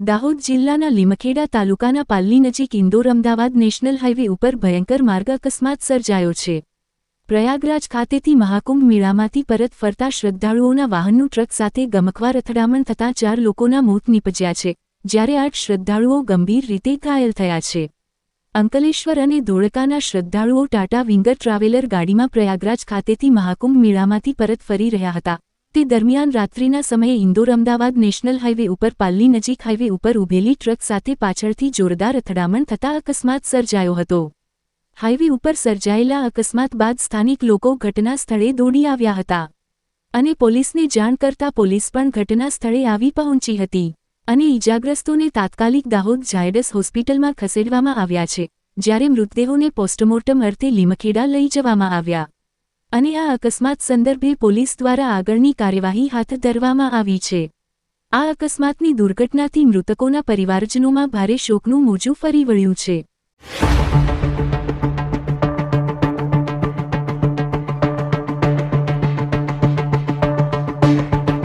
દાહોદ જિલ્લાના લીમખેડા તાલુકાના પાલ્લી નજીક ઇન્દોર અમદાવાદ નેશનલ હાઇવે ઉપર ભયંકર માર્ગ અકસ્માત સર્જાયો છે. પ્રયાગરાજ ખાતેથી મહાકુંભ મેળામાંથી પરત ફરતા શ્રદ્ધાળુઓના વાહનનું ટ્રક સાથે ગમકવાર અથડામણ થતાં ચાર લોકોના મોત નીપજ્યા છે, જ્યારે આઠ શ્રદ્ધાળુઓ ગંભીર રીતે ઘાયલ થયા છે. અંકલેશ્વર અને ધોળકાના શ્રદ્ધાળુઓ ટાટા વિંગર ટ્રાવેલર ગાડીમાં પ્રયાગરાજ ખાતેથી મહાકુંભ મેળામાંથી પરત ફરી રહ્યા હતા. તે દરમિયાન રાત્રિના સમયે ઇન્દોર અમદાવાદ નેશનલ હાઇવે ઉપર પાલ્લી નજીક હાઇવે ઉપર ઉભેલી ટ્રક સાથે પાછળથી જોરદાર અથડામણ થતાં અકસ્માત સર્જાયો હતો. હાઇવે ઉપર સર્જાયેલા અકસ્માત બાદ સ્થાનિક લોકો ઘટના સ્થળે દોડી આવ્યા હતા. અને પોલીસને જાણ કરતા પોલીસ પણ ઘટના સ્થળે આવી પહોંચી હતી અને ઇજાગ્રસ્તોને તાત્કાલિક દાહોદ ઝાયડસ હોસ્પિટલમાં ખસેડવામાં આવ્યા છે, જ્યારે મૃતદેહોને પોસ્ટમોર્ટમ અર્થે લીમખેડા લઈ જવામાં આવ્યા. અને આ અકસ્માત સંદર્ભે પોલીસ દ્વારા આગળની કાર્યવાહી હાથ ધરવામાં આવી છે. આ અકસ્માતની દુર્ઘટનાથી મૃતકોના પરિવારજનોમાં ભારે શોકનું મોજું ફરી વળ્યું છે.